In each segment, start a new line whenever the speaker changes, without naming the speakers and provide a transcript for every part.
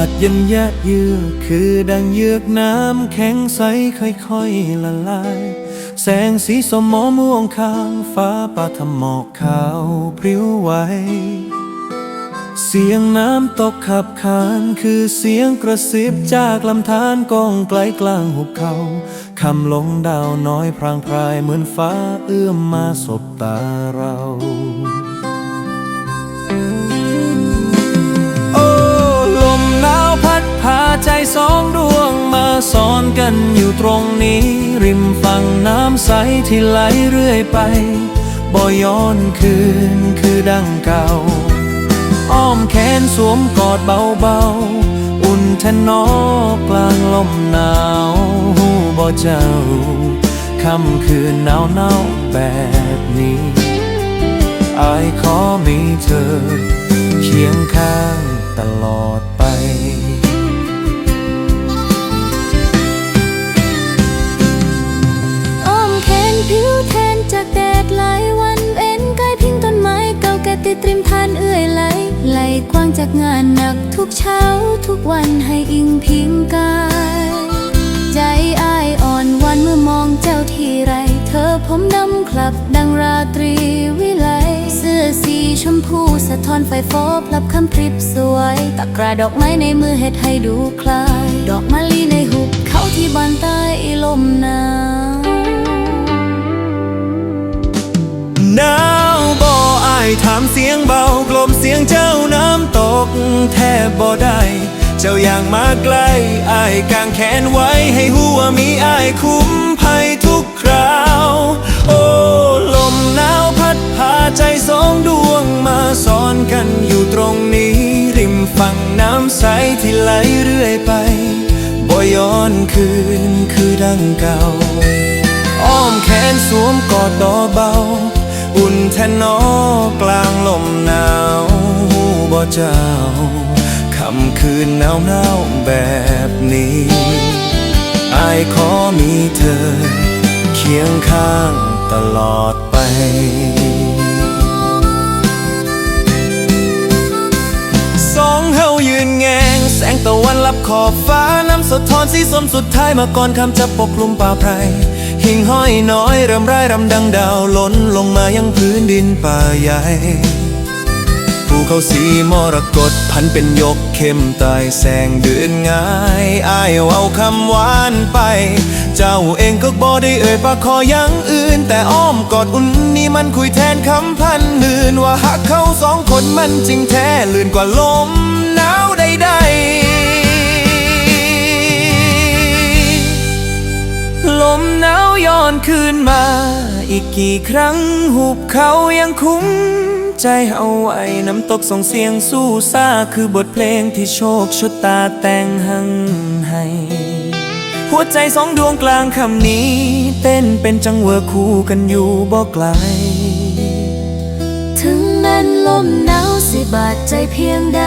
าศเย็นแยะเยือกคือดังเยือกน้ำแข็งใสค่อยๆละลาย แสงสีสมอม่วงข้างฟ้าปาทหมอกขาวพริ้วไหว เสียงน้ำตกขับขานคือเสียงกระซิบจากลำธารกองไกลกลางหุบเขาคำลงดาวน้อยพรางพรายเหมือนฟ้าเอื้อมมาสบตาเรา พาใจสองดวงมาซ้อนกันอยู่ตรงนี้ ริมฝั่งน้ำใสที่ไหลเรื่อยไป บ่ย้อนคืนคือดังเก่า อ้อมแขนสวมกอดเบาๆ อุ่นแทนนอกลางลมหนาวบ่เจ้าค่ำคืนหนาวหนาวแบบนี้อายขอมีเธอ เคียงข้างตลอดไป
ติดริมทานเอื่อยไหล ไหลกว้างจากงานหนักทุกเช้าทุกวันให้อิงพิงกาย ใจอ้ายอ่อนวันเมื่อมองเจ้าทีไร เธอผมดำคลับดังราตรีวิไล เสื้อสีชมพูสะท้อนไฟโฟบรับคำพริบสวย ตะกราดอกไม้ในมือเฮ็ดให้ดูคลาย ดอกมะลิในหุบเขาที่บานใต้ลมหนาว
ถามเสียงเบากลมเสียงเจ้าน้ำตก แทบบ่ได้ เจ้าอย่างมาใกล้อายกางแขนไว้ให้หัวมีอายคุ้มภัยทุกคราว โอ้ลมหนาวพัดพาใจสองดวงมาซ้อนกันอยู่ตรงนี้ ริมฝั่งน้ำใสที่ไหลเรื่อยไปบ่ย้อนคืนคือดังเก่า อ้อมแขนสวมกอดดอเบา อุ่นแทนนอกลางลมหนาวบ่เจ้าคำคืนหนาวหนาวแบบนี้อายขอมีเธอ เคียงข้างตลอดไปสองเฮายืนแงง แสงตะวันลับขอบฟ้า น้ำสะท้อนสีส้มสุดท้ายมาก่อนคำจะปกคลุมป่าไพร หิ่งห้อยน้อยเริ่มร่ายรำดังดาวล้นลงมายังพื้นดินป่าใหญ่ภูเขาสีมรกตพันเป็นยกเข้มตายแสงเดือนง่ายอ้ายเอาคำหวานไป เจ้าเองก็บ่ได้เอ่ยปากขอย่างอื่น แต่อ้อมกอดอุ่นนี่มันคุยแทนคำพันลื่นว่าหักเขาสองคนมันจริงแท้ลื่นกว่าลมหนาว ลมหนาวย้อนคืนมา อีกกี่ครั้งหุบเขายังคุ้ม ใจเอาไว้น้ำตกส่งเสียงสู้ซาคือบทเพลงที่โชคชะตาแต่งหังให้ หัวใจสองดวงกลางคำนี้ เต้นเป็นจังหวะคู่กันอยู่บ่ไกล
ถึงแม้นลมหนาวสิบาดใจเพียงใด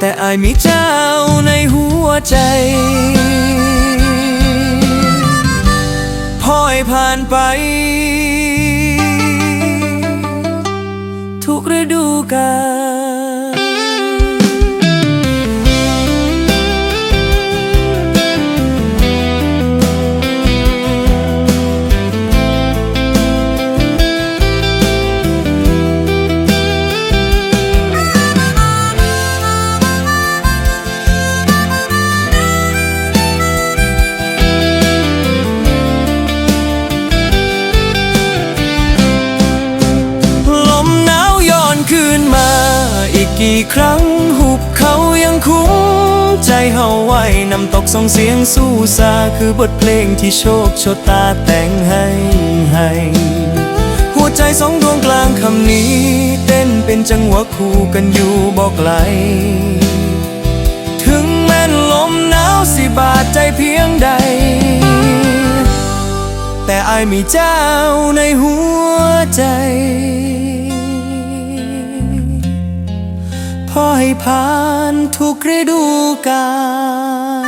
แต่อายมีเจ้าในหัวใจ พอยผ่านไป ทุกฤดูกาล กี่ครั้งหุบเขายังคุ้มใจเฮาไว้นำตกส่งเสียงสู้ซาคือบทเพลงที่โชคชะตาแต่งให้ให้ หัวใจสองดวงกลางคำนี้ เต้นเป็นจังหวะคู่กันอยู่บอกไกลถึงแม้นลมหนาวสิบาดใจเพียงใด แต่อายมีเจ้าในหัวใจ ขอให้ผ่านทุกฤดูกาล